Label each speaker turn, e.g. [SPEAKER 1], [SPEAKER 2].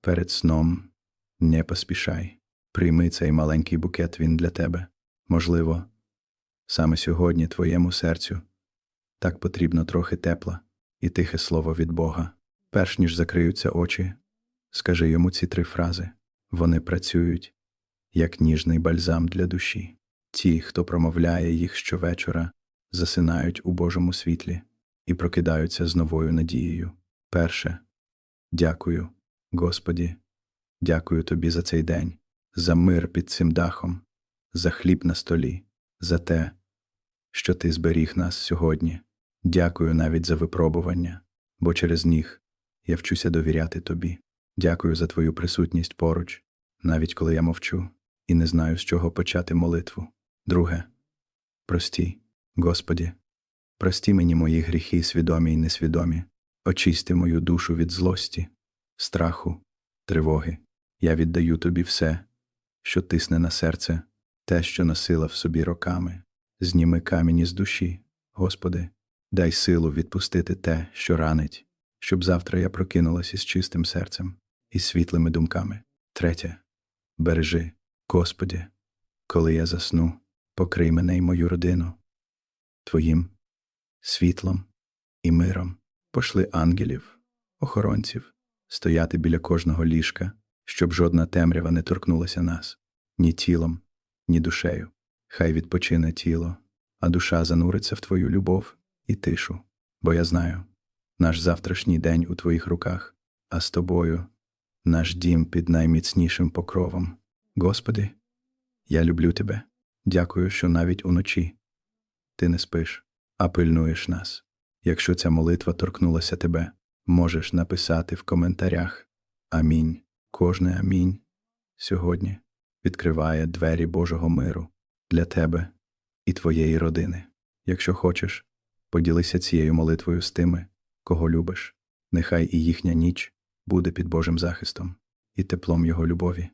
[SPEAKER 1] Перед сном не поспішай. Прийми цей маленький букет він для тебе. Можливо, саме сьогодні твоєму серцю так потрібно трохи тепла і тихе слово від Бога. Перш ніж закриються очі, скажи йому ці три фрази. Вони працюють як ніжний бальзам для душі. Ті, хто промовляє їх щовечора, засинають у Божому світлі і прокидаються з новою надією. Перше. Дякую, Господі, дякую тобі за цей день, за мир під цим дахом, за хліб на столі, за те, що ти зберіг нас сьогодні. Дякую навіть за випробування, бо через них я вчуся довіряти тобі. Дякую за твою присутність поруч, навіть коли я мовчу і не знаю, з чого почати молитву. Друге. Прості, Господі, прості мені мої гріхи, свідомі і несвідомі, очисти мою душу від злості, страху, тривоги. Я віддаю тобі все, що тисне на серце, те, що носила в собі роками. Зніми камінь із душі, Господи, дай силу відпустити те, що ранить, щоб завтра я прокинулась із чистим серцем і світлими думками. Третє. Бережи, Господи, коли я засну, покрий мене й мою родину Твоїм світлом і миром. Пошли ангелів, охоронців, стояти біля кожного ліжка, щоб жодна темрява не торкнулася нас ні тілом, ні душею. Хай відпочине тіло, а душа зануриться в Твою любов і тишу, бо я знаю, наш завтрашній день у Твоїх руках, а з Тобою наш дім під найміцнішим покровом. Господи, я люблю Тебе. Дякую, що навіть уночі ти не спиш, а пильнуєш нас. Якщо ця молитва торкнулася тебе, можеш написати в коментарях Амінь. Кожне амінь сьогодні відкриває двері Божого миру для тебе і твоєї родини. Якщо хочеш, поділися цією молитвою з тими, кого любиш. Нехай і їхня ніч буде під Божим захистом і теплом Його любові.